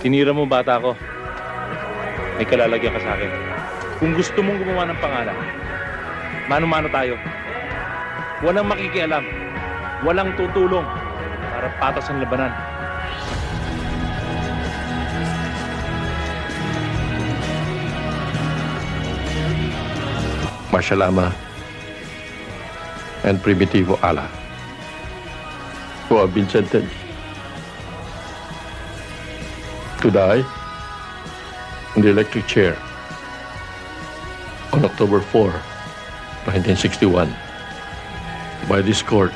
Tinira mo bata ko. May kalalagyan ka sa akin. Kung gusto mong gumawa ng pangalan, mano-mano tayo. Walang makikialam. Walang tutulong para patas ang labanan. Marshal Ama and Primitivo Ala, who have been to die in the electric chair on October 4, 1961, by this court